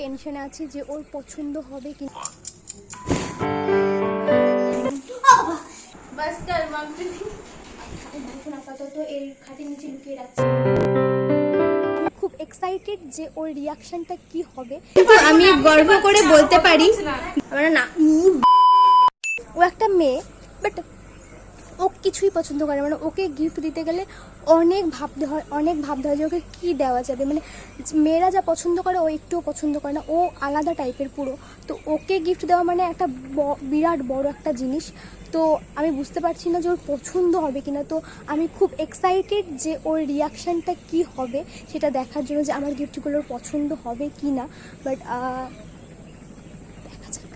টেনশনে আছি যে ওর পছন্দ হবে কি বাস কর মাম্পি এখন আপাতত এর খাটের নিচে লুকিয়ে রাখছি। খুব এক্সাইটেড যে ওর রিয়াকশনটা কি হবে। আমি গর্ব করে বলতে পারি আমার না ও একটা মেয়ে বাট ও কিছুই পছন্দ করে। মানে ওকে গিফট দিতে গেলে অনেক ভাবতে হয়, অনেক ভাবতে হয় যে ওকে কী দেওয়া যাবে। মানে মেয়েরা যা পছন্দ করে, ও একটুও পছন্দ করে না। ও আলাদা টাইপের পুরো। তো ওকে গিফট দেওয়া মানে একটা বিরাট বড় একটা জিনিস। তো আমি বুঝতে পারছি না যে ওর পছন্দ হবে কিনা। তো আমি খুব এক্সাইটেড যে ওর রিয়াকশানটা কি হবে সেটা দেখার জন্য যে আমার গিফটগুলোর পছন্দ হবে কি না বাট দেখা যাক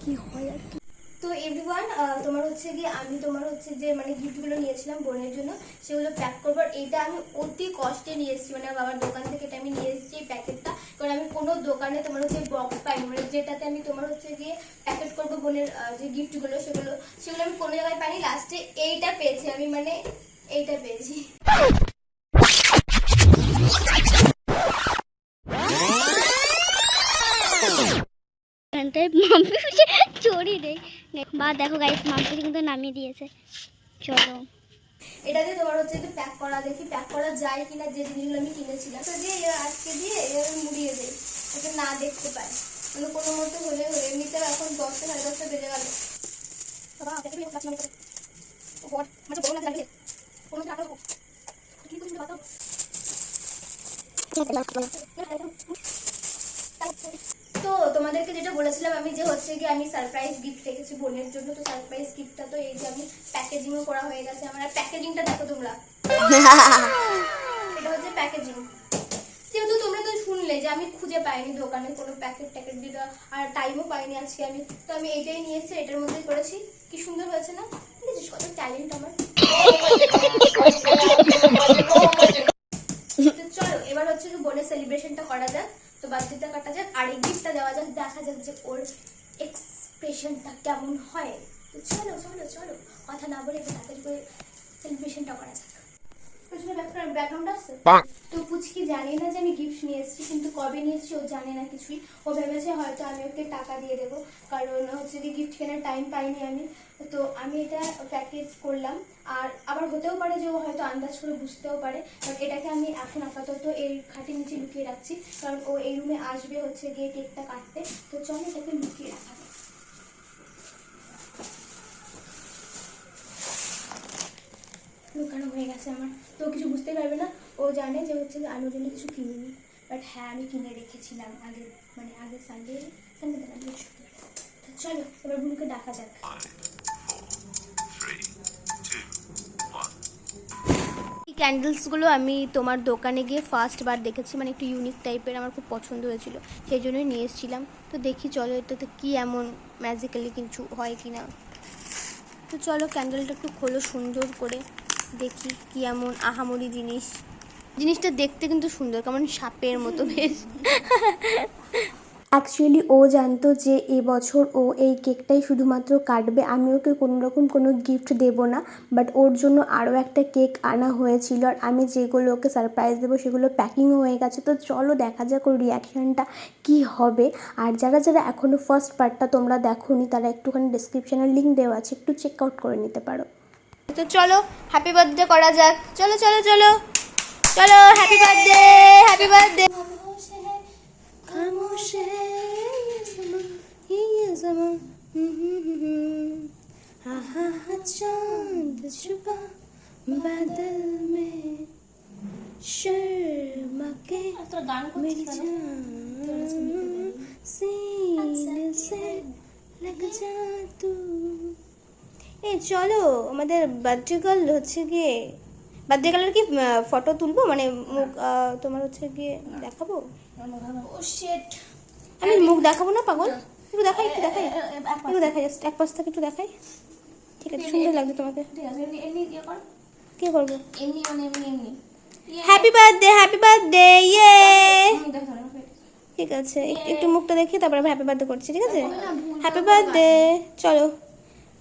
কি হয় আর কি। তো এভরিওয়ান তোমার হচ্ছে গিয়ে আমি তোমার হচ্ছে যে মানে গিফটগুলো নিয়েছিলাম বোনের জন্য, সেগুলো প্যাক করব। এটা আমি অতি কষ্টে নিয়ে এসেছি মানে বাবার দোকান থেকে এটা আমি নিয়ে এসেছি এই প্যাকেটটা কারণ আমি কোনো দোকানে তোমার হচ্ছে বক্স পাইনি মানে যেটাতে আমি তোমার হচ্ছে গিয়ে প্যাকেট করব বোনের যে গিফটগুলো সেগুলো সেগুলো আমি কোনো জায়গায় পাইনি। লাস্টে এইটা পেয়েছি আমি মানে এইটা পেয়েছি। মাম্পি চড়ি দেয় বা দেখো গাইস মাম্পি কিন্তু নামিয়ে দিয়েছে। চলো। এটাতে তোমার হচ্ছে একটু প্যাক করা, দেখি প্যাক করা যায় কিনা, যে জিনিসগুলো আমি কিনেছিলাম। তো দিয়ে আজকে দিয়ে এবার মুড়িয়ে দেয় যাতে না দেখতে পায়। মানে কোনো মতো হলে হলে, এমনিতেও এখন দশটা, সাড়ে দশটা বেজে গেল। করে। লাগছে। কোনো তো তোমাদেরকে যেটা বলেছিলাম আমি যে হচ্ছে কি আমি সারপ্রাইজ গিফট রেখেছি বোনের জন্য, তো সারপ্রাইজ গিফটটা তো এই যে আমি প্যাকেজিংও করা হয়ে গেছে। আমার প্যাকেজিংটা দেখো তোমরা। এটা হচ্ছে প্যাকেজিং যেহেতু তোমরা তো শুনলে যে আমি খুঁজে পাইনি দোকানে, কোনো প্যাকেট ট্যাকেট দিতে, আর টাইমও পাইনি আজকে আমি। তো আমি এটাই নিয়ে এসেছি এটার মধ্যেই করেছি। কি সুন্দর হয়েছে না? দেখেছিস কত ট্যালেন্ট আমার। চলো, এবার হচ্ছে বোনের সেলিব্রেশনটা করা যাক। তো বার্থডেটা কাটা যাক আর এই গিফটটা দেওয়া যাক দেখা যাক যে ওর এক্সপ্রেশনটা কেমন হয়। তো চলো চলো চলো কথা না বলে তাড়াতাড়ি করে সেলিব্রেশনটা করা যাক। পেছনে ব্যাকগ্রাউন্ড আছে? তো পুচকি জানে না যে আমি গিফট নিয়ে এসেছি, কিন্তু কবে নিয়ে এসেছি ও জানে না কিছুই। ও ভেবেছে হয়তো আমি ওকে টাকা দিয়ে দেবো, কারণ হচ্ছে কি গিফট কেনার টাইম পাইনি আমি। তো আমি এটা প্যাকেজ করলাম। আর আবার হতেও পারে যে ও হয়তো আন্দাজ করে বুঝতেও পারে বাট এটাকে আমি এখন আপাতত এই খাটের নিচে লুকিয়ে রাখছি, কারণ ও এই রুমে আসবে হচ্ছে গিয়ে কেকটা কাটতে। তো চলো এটাকে লুকিয়ে রাখা লুকানো হয়ে গেছে আমার। তো কিছু বুঝতেই পারবে না। ও জানে যে হচ্ছে যে আমি ওর জন্য কিছু কিনিনি। বাট হ্যাঁ আমি কিনে রেখেছিলাম আগে মানে আগের সানডে সানডে দিলাম চলো, এবার বুনুকে ডাকা যাক। ক্যান্ডেলসগুলো আমি তোমার দোকানে গিয়ে ফার্স্ট বার দেখেছি। মানে একটু ইউনিক টাইপের আমার খুব পছন্দ হয়েছিল। সেই জন্যই নিয়ে এসেছিলাম। তো দেখি চলো, এটাতে কি এমন ম্যাজিক্যালি কিছু হয় কি না তো চলো ক্যান্ডেলটা একটু খোলো সুন্দর করে। দেখি কি এমন আহামরি জিনিস। জিনিসটা দেখতে কিন্তু সুন্দর, কেমন সাপের মতো বেশ। অ্যাকচুয়ালি ও জানতো যে এবছর ও এই কেকটাই শুধুমাত্র কাটবে। আমি ওকে কোনো রকম কোনো গিফট দেবো না বাট ওর জন্য আরও একটা কেক আনা হয়েছিল আর আমি যেগুলো ওকে সারপ্রাইজ দেবো সেগুলো প্যাকিংও হয়ে গেছে। তো চলো দেখা যাক ওর রিয়াকশানটা কী হবে। আর যারা যারা এখনও ফার্স্ট পার্টটা তোমরা দেখোনি, তারা একটুখানি ডিসক্রিপশানের লিঙ্ক দেওয়া আছে, একটু চেক আউট করে নিতে পারো। তো চলো হ্যাপি বার্থডে করা যাক চলো চলো চলো চলো হ্যাপি বার্থডে হ্যাপি বার্থডে खामोश है ये समा ये समा हा हा हा चांद छुपा बादल में शर्मा के मेरी जान सीने से लग जा तू এই চলো আমাদের বার্থডে গার্ল হচ্ছে গিয়ে বার্থডে গার্লের কি ফটো তুলবো? মানে মুখ তোমার হচ্ছে গিয়ে দেখাবো? আমি মুখ দেখাবো না পাগল? একটু দেখাই একটু দেখাই। একটু দেখাই জাস্ট এক পাশ থেকে একটু দেখাই। ঠিক আছে সুন্দর লাগছে তোমাকে। কি করব? হ্যাপি বার্থডে হ্যাপি বার্থডে ইয়ে। ঠিক আছে একটু মুখটা দেখি তারপরে হ্যাপি বার্থডে করছি ঠিক আছে? হ্যাপি বার্থডে চলো।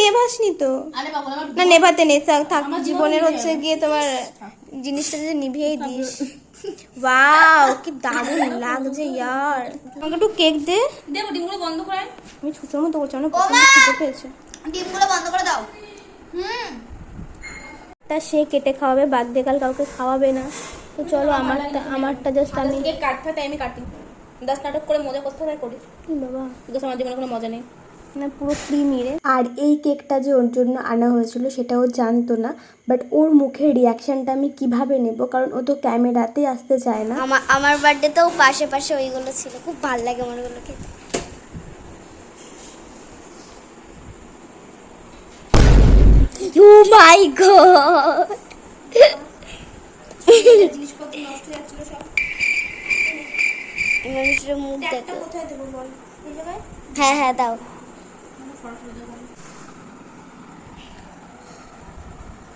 নেভাসনি তো। আরে বাবা আমার না নেভাতে নেই। থাক জীবনের হচ্ছে গিয়ে তোমার জিনিসটা যে নিভিয়েই দিস। ওয়াও কি দারুণ লাগছে ইয়ার। আমাকে একটু কেক দে। দেবো ডিমগুলো বন্ধ করে আমি ছোটোর মতো আমার প্রচণ্ড খেতে পেয়েছে। ডিমগুলো বন্ধ করে দাও। হুম। তা সে কেটে খাওয়াবে বাদ দিয়ে কাল কাউকে খাওয়াবে না। তো চলো আমারটা আমারটা জাস্ট আমি কেক কাটতে আমি কাটি। দশ নাটক করে মজা করতে হয় করি। বাবা। বিকজ আমার জীবনে কোনো মজা নেই। পুরো ক্রিমি রে আর এই কেকটা যে ওর জন্য আনা হয়েছিল সেটা ও জানতো না। বাট ওর মুখের রিয়াকশনটা আমি কীভাবে নেব? কারণ ও তো ক্যামেরাতেই আসতে চায় না। আমার আমার বার্থডেতেও পাশে পাশে ওইগুলো ছিল। খুব ভালো লাগে আমার ওগুলো খেতে। ও মাই গড হয়ে মানুষের মুখ দেখো। হ্যাঁ হ্যাঁ দাও।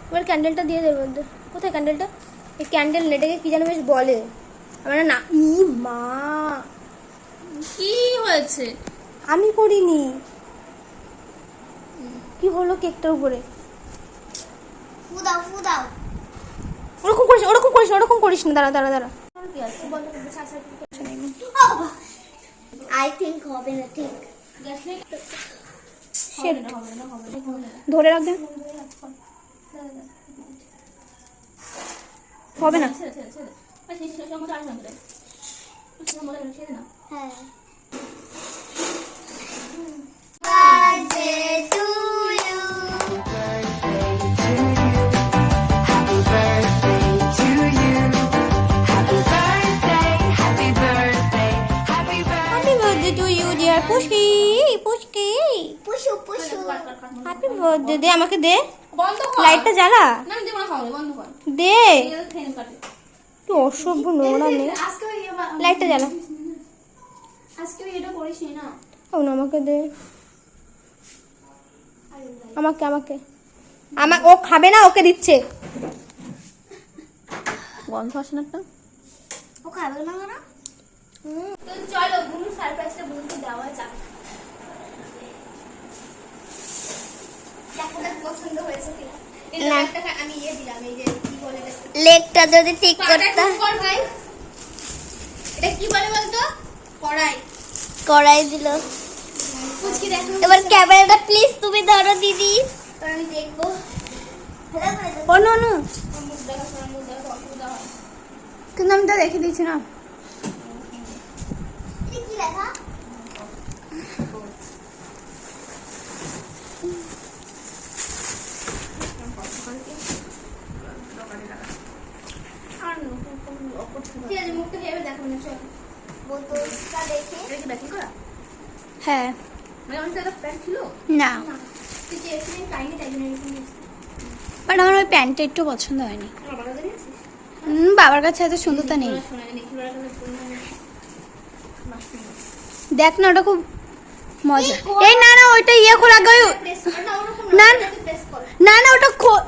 এবার ক্যান্ডেলটা দিয়ে দেবো মধ্যে কোথায় ক্যান্ডেলটা এই ক্যান্ডেল নেটাকে কি যেন বেশ বলে। আমার না ই মা। কি হয়েছে? আমি করিনি। কি হলো কেকটার উপরে? ওরকম করিস ওরকম করিস ওরকম করিস না। দাঁড়া দাঁড়া দাঁড়া। আই থিঙ্ক হবে না ঠিক। Shit. ধরে রাখবে হবে না। ছেড়ে দে আমাকে দে। লাইটটা জ্বালা। না আমি দেবো না খাওয়ালে বন্ধ কর। দে। অসভ্য নোংরা নে। লাইটটা জ্বালা। আমাকে দে। আমাকে আমাকে। আমা ও খাবে না ওকে দিচ্ছে। গন্ধ আসে না একটা? ও খাবে না না তো চলো বুনু সারপ্রাইজটা বুনুকে দেওয়া যাক দেখো দেখ পছন্দ হয়েছে কিনা? না। একটা আমি ইয়ে দিলাম এই যে কি বলে লেগটা যদি ঠিক করতে। এটা কি বলে বলতো? কড়াই। করাই দিল। দেখো। এবার ক্যামেরাটা প্লিজ তুমি ধরো দিদি। আমি দেখব। ও নো নো আমার মুখ দেখা শোনা মুখ দেখা অসুবিধা হয়। কিন্তু আমি তা রেখে দিয়েছি না। কি লেখা ঠিক আছে মুখটা ভেবে দেখো না চলো হ্যাঁ। মানে না। তুই বাট আমার ওই প্যান্টটা একটু পছন্দ হয়নি। বাবার কাছে এত সুন্দরতা নেই। দেখ না ওটা খুব মজা। এই না না ওইটা ইয়ে না, না না। না না ওটা খো-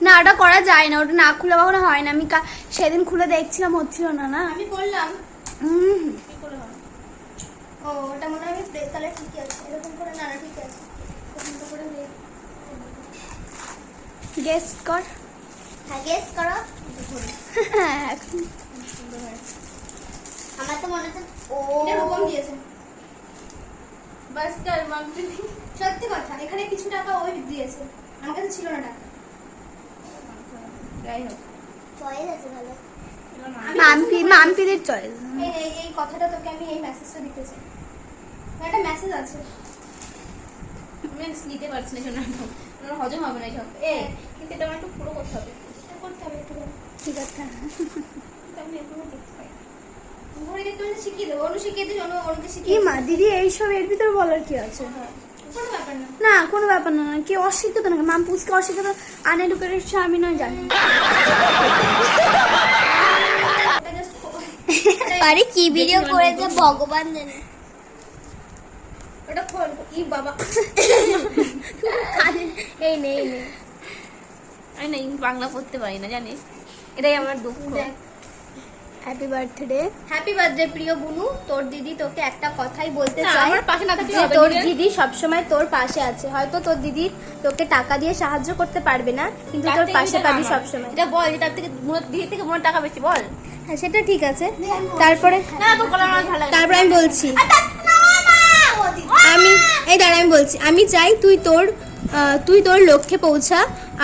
না ওটা করা যায় না ওটা না খুলে কখনো হয় না। আমি সেদিন খুলে দেখছিলাম হচ্ছিল না না? আমি করলাম। হুম ও ওটা মনে হয় ঠিকই আছে। এরকম করে না ঠিক আছে। এরকম করে গেস কর। হ্যাঁ গেস করো। হ্যাঁ এখন। আমার তো মনে হচ্ছে ও। এটা দিয়েছে। বাস সত্যি কথা এখানে কিছু টাকা ওই দিয়েছে। আমার কাছে ছিল না টাকা। যাই হোক। চয়েস আছে ভালো মাম্পি মাম্পিদের চয়েস এই এই এই কথাটা তোকে আমি এই মেসেজটা দিতে চাই। একটা মেসেজ আছে। আমি নিতে পারছি না শোনা আমার হজম হবে না এসব এ কিন্তু এটা আমার একটু পুরো করতে হবে। করতে হবে একটু। ঠিক আছে। আমি দেখতে পাই দেখতে শিখিয়ে দেবো। অনু শিখিয়ে দিস অনু অনুকে কি শিখিয়ে মা দিদি এইসব এর ভিতরে বলার কি আছে? ব্যাপার না। না কোনো ব্যাপার না কি অশিক্ষিত না মাম পুচকে অশিক্ষিত আনএডুকেটেড আমি নয় জানি। আরে কি ভিডিও করেছে ভগবান জানে। ওটা খোল ই বাবা। এই নেই নেই আমি না বাংলা পড়তে পারি না জানিস? এটাই আমার দেখ। হ্যাপি বার্থডে হ্যাপি বার্থডে প্রিয় বুনু। তোর দিদি তোকে একটা কথাই বলতে না, চায় আমার পাশে না থাকলে যে হবে তোর নিজের। দিদি সবসময় তোর পাশে আছে। হয়তো তোর দিদি তোকে টাকা দিয়ে সাহায্য করতে পারবে না কিন্তু তার তোর থেকে পাশে এটা পাবি আমার। সবসময়। এটা বল যে তার থেকে মনে দিদি থেকে মনে টাকা বেশি বল। হ্যাঁ সেটা ঠিক আছে। তারপরে? না তোর কলা আমার ভালো লাগে। তারপরে আমি বলছি। আমি এই দাঁড়া আমি বলছি। আমি চাই তুই তোর আহ, তুই তোর লক্ষ্যে পৌঁছা।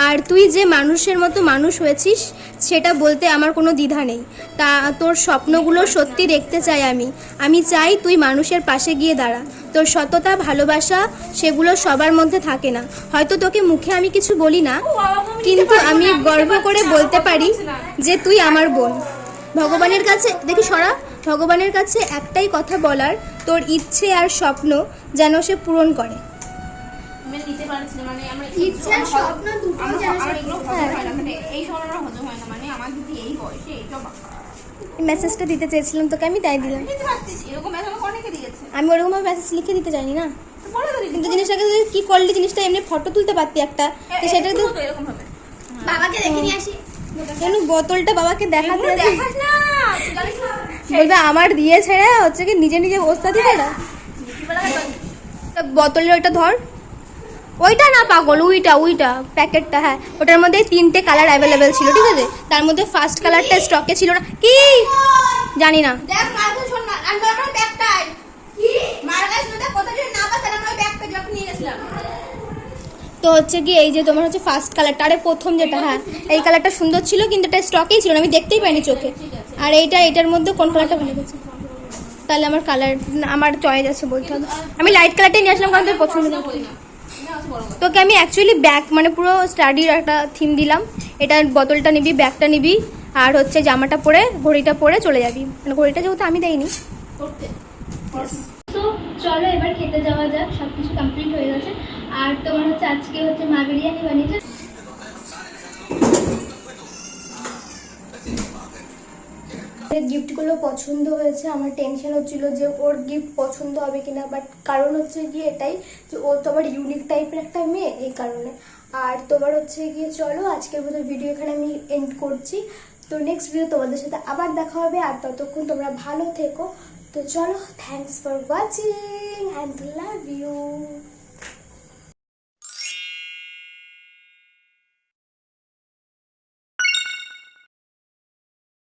আর তুই যে মানুষের মতো মানুষ হয়েছিস সেটা বলতে আমার কোনো দ্বিধা নেই। তা তোর স্বপ্নগুলো সত্যি দেখতে চাই আমি। আমি চাই তুই মানুষের পাশে গিয়ে দাঁড়া। তোর সততা ভালোবাসা সেগুলো সবার মধ্যে থাকে না। হয়তো তোকে মুখে আমি কিছু বলি না কিন্তু আমি গর্ব করে বলতে পারি যে তুই আমার বোন। ভগবানের কাছে দেখি সরা ভগবানের কাছে একটাই কথা বলার তোর ইচ্ছে আর স্বপ্ন যেন সে পূরণ করে। পারছি না মানে আমরা ইচ্ছে স্বপ্ন দুটোই আমার এগুলো হজম হ্যাঁ। হয় না মানে এই সময় হজম হয় না মানে আমার দিদি এই বয়সে এইসব মেসেজটা দিতে চেয়েছিলাম তোকে আমি তাই দিলাম। আমি ওরকমভাবে মেসেজ লিখে দিতে জানি না। কিন্তু জিনিসটাকে তুই কি করলি জিনিসটা এমনি ফটো তুলতে পারতি একটা। তো সেটা তো হবে বাবাকে দেখে নিয়ে আসি। কেন বোতলটা বাবাকে দেখাতে? দেখাস না? বলবে আমার দিয়ে ছেড়ে হচ্ছে কি নিজে নিজে বসতে দিতে? না বোতলের ওইটা ধর। ওইটা না পাগল ওইটা ওইটা প্যাকেটটা হ্যাঁ। ওটার মধ্যে তিনটে কালার অ্যাভেলেবেল ছিল ঠিক আছে? তার মধ্যে ফার্স্ট কালারটা স্টকে ছিল না। কি? জানি না। তো হচ্ছে কি এই যে তোমার হচ্ছে ফার্স্ট কালারটা আরে প্রথম যেটা হ্যাঁ। এই কালারটা সুন্দর ছিল কিন্তু এটা স্টকেই ছিল না আমি দেখতেই পাইনি চোখে। আর এইটা এটার মধ্যে কোন কালারটা ভালো গেছে তাহলে আমার কালার আমার চয়েস আছে বলতে হবে। আমি লাইট কালারটাই নিয়ে আসলাম কারণ তোর পছন্দ। না। তোকে আমি অ্যাকচুয়ালি ব্যাগ মানে পুরো স্টাডির একটা থিম দিলাম। এটা বোতলটা নিবি ব্যাগটা নিবি, আর হচ্ছে জামাটা পরে, ঘড়িটা পরে চলে যাবি। মানে ঘড়িটা যেহেতু আমি দেইনি। চলো এবার খেতে যাওয়া যাক সব কিছু কমপ্লিট হয়ে গেছে। আর তোমার হচ্ছে আজকে হচ্ছে মা বিরিয়ানি বানিয়েছে। গিফটগুলো পছন্দ হয়েছে, আমার টেনশন হচ্ছিল যে ওর গিফট পছন্দ হবে কিনা বাট কারণ হচ্ছে গিয়ে এটাই যে ও তো ইউনিক টাইপের একটা মেয়ে, এই কারণে। আর তোমার হচ্ছে গিয়ে চলো, আজকের মতো ভিডিও এখানে আমি এন্ড করছি। তো নেক্সট ভিডিও তোমাদের সাথে আবার দেখা হবে, আর ততক্ষণ তোমরা ভালো থেকো। তো চলো thanks for watching and love you